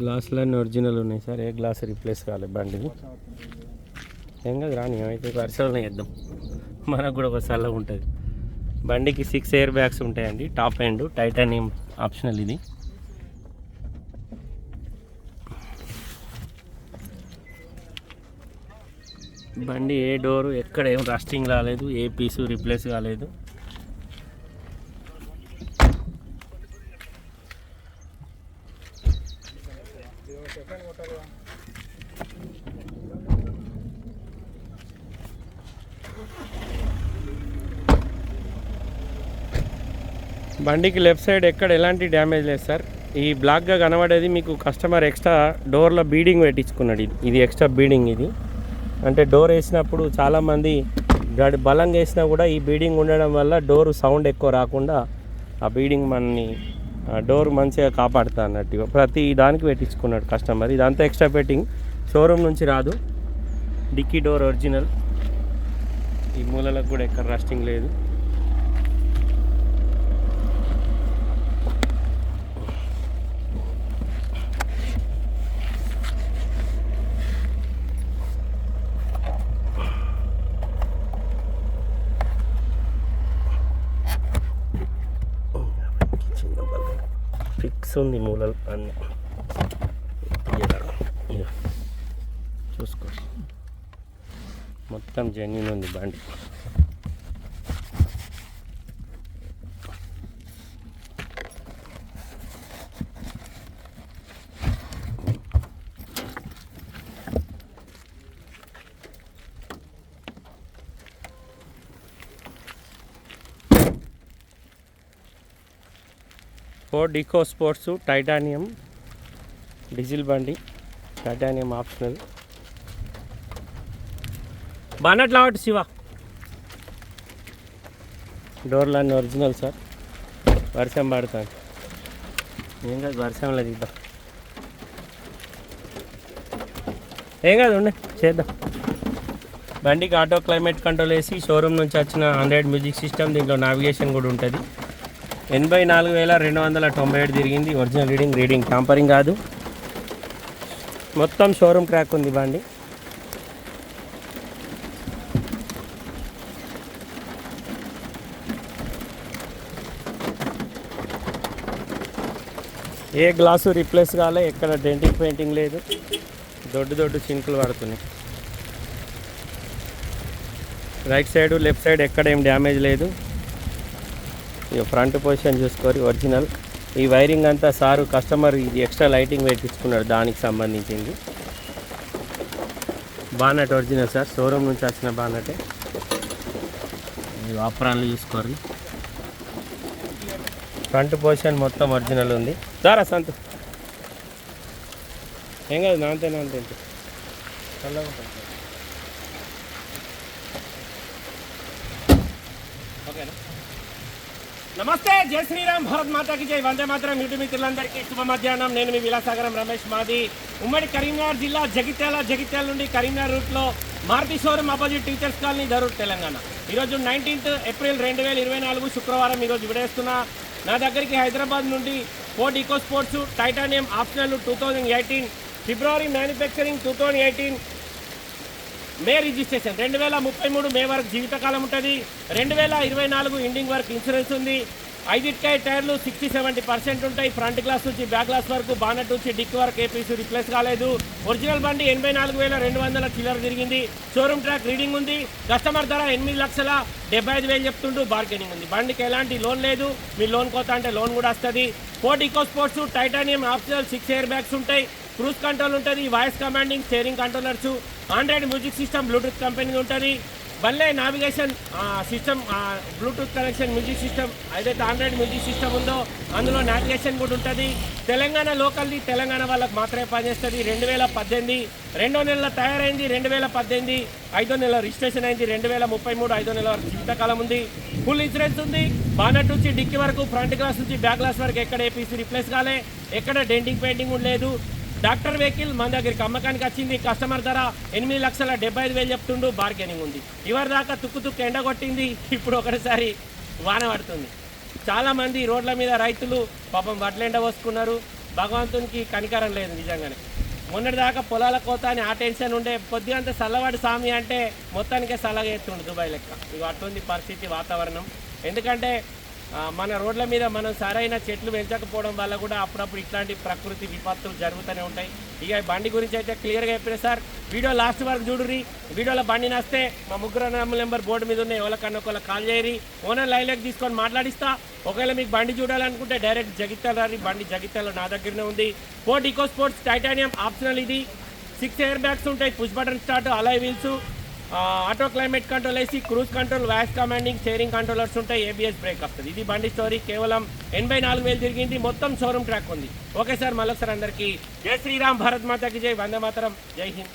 గ్లాసులన్నీ original ఉన్నాయి sir. ఏ glass replace కాలేదు బండిది? ఏం కాదు రాని అయితే వర్షాలనే వేద్దాం మనకు కూడా ఒక ఉంటుంది. బండికి సిక్స్ ఎయిర్ బ్యాగ్స్ ఉంటాయండి. టాప్ ఎండ్ టైటానియం ఆప్షనల్ ఇది. బండి ఏ డోరు ఎక్కడ ఏం రస్టింగ్ రాలేదు ఏ పీసు రిప్లేస్ కాలేదు. బండికి లెఫ్ట్ సైడ్ ఎక్కడ ఎలాంటి డ్యామేజ్ లేదు సార్. ఈ బ్లాక్గా కనబడేది మీకు కస్టమర్ ఎక్స్ట్రా డోర్లో బీడింగ్ పెట్టించుకున్నాడు ఇది. ఇది ఎక్స్ట్రా బీడింగ్ ఇది. అంటే డోర్ వేసినప్పుడు చాలామంది గడి బలంగా వేసినా కూడా ఈ బీడింగ్ ఉండడం వల్ల డోర్ సౌండ్ ఎక్కువ రాకుండా ఆ బీడింగ్ మనని ఆ డోర్ మంచిగా కాపాడుతా అన్నట్టు ప్రతి దానికి పెట్టించుకున్నాడు కస్టమర్ ఇదంతా ఎక్స్ట్రా పెట్టింగ్ షోరూమ్ నుంచి రాదు. డిక్కీ డోర్ ఒరిజినల్ ఈ మూలలకు కూడా ఎక్కడ రస్టింగ్ లేదు. ఉంది మూలలు అన్నీ చూసుకో మొత్తం జెన్యున్ ఉంది బండి Ford Eco Sports titanium diesel బండి టైటానియం ఆప్షనల్. బానట్ లావట్ శివ. డోర్లన్నీ ఒరిజినల్ సార్. వర్షం పడుతుంది ఏం కాదు వర్షంలో దిద్దాం ఏం కాదు ఉండే చేద్దాం. బండికి ఆటో క్లైమేట్ కంట్రోల్ వేసి షోరూమ్ నుంచి వచ్చిన హండ్రెడ్ మ్యూజిక్ సిస్టమ్ దీంట్లో నావిగేషన్ కూడా ఉంటుంది. ఎనభై నాలుగు వేల రెండు వందల తొంభై ఏడు తిరిగింది. ఒరిజినల్ రీడింగ్ రీడింగ్ టాంపరింగ్ కాదు. మొత్తం షోరూమ్ ట్రాక్ ఉంది బండి. ఏ గ్లాసు రిప్లేస్ కాలే ఎక్కడ డెంటింగ్ పెయింటింగ్ లేదు. దొడ్డు దొడ్డు చింకులు పడుతున్నాయి. రైట్ సైడ్ లెఫ్ట్ సైడ్ ఎక్కడ ఏం డ్యామేజ్ లేదు. ఇక ఫ్రంట్ పొజిషన్ చూసుకోరు ఒరిజినల్. ఈ వైరింగ్ అంతా సారు కస్టమర్ ఇది ఎక్స్ట్రా లైటింగ్ పెట్టించుకున్నాడు దానికి సంబంధించింది. బానట్ ఒరిజినల్ సార్ షోరూమ్ నుంచి వచ్చిన బానటే. ఈ ఆపరాన్లు చూసుకోరు ఫ్రంట్ పొజిషన్ మొత్తం ఒరిజినల్ ఉంది. సారా సంత. ఏం కాదు నాంతే నాంతే చల్లగా ఉంటుంది ఓకేనా? నమస్తే జై శ్రీరామ్ భారత్ మాతాకి జై. వందే మాత్రం యూట్యూబ్ మిత్రులందరికీ శుభ మధ్యాహ్నం. నేను మీ విలాసాగరం రమేష్ మాది. ఉమ్మడి కరీంనగర్ జిల్లా జగిత్యాల జగిత్యాల నుండి కరీంనగర్ రూట్లో Maruti showroom opposite teachers colony Dharur Telangana. ఈరోజు నైన్టీన్త్ ఏప్రిల్ రెండు వేల ఇరవై నాలుగు శుక్రవారం ఈరోజు విడేస్తున్న. నా దగ్గరికి హైదరాబాద్ నుండి Ford Eco Sports titanium optional two thousand eighteen February manufacturing two thousand eighteen May registration. రెండు వేల ముప్పై మూడు మే వరకు జీవితకాలం ఉంటుంది. రెండు వేల ఇరవై నాలుగు ఎండింగ్ వరకు ఇన్సూరెన్స్ ఉంది. ఐదిటికాయ టైర్లు సిక్స్టీ సెవెంటీ పర్సెంట్ ఉంటాయి. ఫ్రంట్ గ్లాస్ నుంచి బ్యాక్ గ్లాస్ వరకు బానట్ నుంచి డిక్ వరకు ఏ పీస్ రిప్లేస్ కాలేదు. ఒరిజినల్ బండి ఎనభై నాలుగు వేల రెండు వందల చిల్లర తిరిగింది. షోరూమ్ ట్రాక్ రీడింగ్ ఉంది. కస్టమర్ ధర ఎనిమిది లక్షల డెబ్బై ఐదు వేలు చెప్తుంటూ బార్గెనింగ్ ఉంది. బండికి ఎలాంటి లోన్ లేదు. మీ లోన్ కోత అంటే లోన్ కూడా వస్తుంది. Ford Eco Sports titanium optional six air bags ఉంటాయి. క్రూజ్ కంట్రోల్ ఉంటుంది. Voice commanding steering controllers Android music system Bluetooth company ఉంటుంది. బల్లే navigation system Bluetooth connection music system ఏదైతే ఆండ్రాయిడ్ మ్యూజిక్ సిస్టమ్ ఉందో అందులో నావిగేషన్ కూడా ఉంటుంది. తెలంగాణ లోకల్ది తెలంగాణ వాళ్ళకి మాత్రమే పనిచేస్తుంది. రెండు వేల పద్దెనిమిది రెండో నెలలో తయారైంది రెండు వేల పద్దెనిమిది ఐదో నెల రిజిస్ట్రేషన్ అయింది రెండు వేల ముప్పై మూడు ఐదో నెల వరకు జీవితకాలం ఉంది. ఫుల్ ఇన్సూరెన్స్ ఉంది. బానట్ నుంచి డిక్కి వరకు ఫ్రంట్ గ్లాస్ నుంచి బ్యాక్ గ్లాస్ వరకు ఎక్కడ ఏపీసీ రిప్లేస్ కాలే ఎక్కడ డెంటింగ్ పెయింటింగ్ లేదు. డాక్టర్ వెహికల్ మన దగ్గరికి అమ్మకానికి వచ్చింది. కస్టమర్ ధర ఎనిమిది లక్షల డెబ్బై ఐదు వేలు చెప్తుండు బార్గెనింగ్ ఉంది. ఇవరి దాకా తుక్కు తుక్కు ఎండ కొట్టింది ఇప్పుడు ఒకటిసారి వాన పడుతుంది. చాలామంది రోడ్ల మీద రైతులు పాపం వడ్లెండ పోసుకున్నారు. భగవంతునికి కనికరం లేదు నిజంగానే. మొన్నటిదాకా పొలాల కోత అని ఆ టెన్షన్ ఉండే పొద్దుగంత చల్లవాడి సామి అంటే మొత్తానికే చల్లగా ఎత్తుండు దుబాయ్ లెక్క. ఇక అటువంటి పరిస్థితి వాతావరణం. ఎందుకంటే మన రోడ్ల మీద మనం సరైన చెట్లు పెంచకపోవడం వల్ల కూడా అప్పుడప్పుడు ఇట్లాంటి ప్రకృతి విపత్తులు జరుగుతూనే ఉంటాయి. ఇక బండి గురించి అయితే క్లియర్గా చెప్పిన సార్ వీడియో లాస్ట్ వరకు చూడుర్రి. వీడియోలో బండి నస్తే మా ముగ్గురు నెంబర్ బోర్డు మీద ఉన్నాయి ఎవరికన్నా ఒకళ్ళ కాల్ చేయరి ఓనర్ లైన్లోకి తీసుకొని మాట్లాడిస్తా. ఒకవేళ మీకు బండి చూడాలనుకుంటే డైరెక్ట్ జగిత్యాల రారి బండి జగిత్యాల నా దగ్గరనే ఉంది. Ford Eco Sports titanium optional ఇది. సిక్స్ ఎయిర్ బ్యాగ్స్ ఉంటాయి push button start alloy wheels. Auto climate control వేసి cruise control voice commanding steering controllers ఉంటాయి ఏబిఎస్ బ్రేక్ వస్తుంది. ఇది బండి స్టోరీ. కేవలం ఎనభై నాలుగు వేలు తిరిగింది. మొత్తం షోరూమ్ ట్రాక్ ఉంది. ఓకే సార్ మళ్ళొకసారి అందరికీ. జై శ్రీరామ్ భారత్ మాతాకి జై. వందే మాతరం. జై హింద్.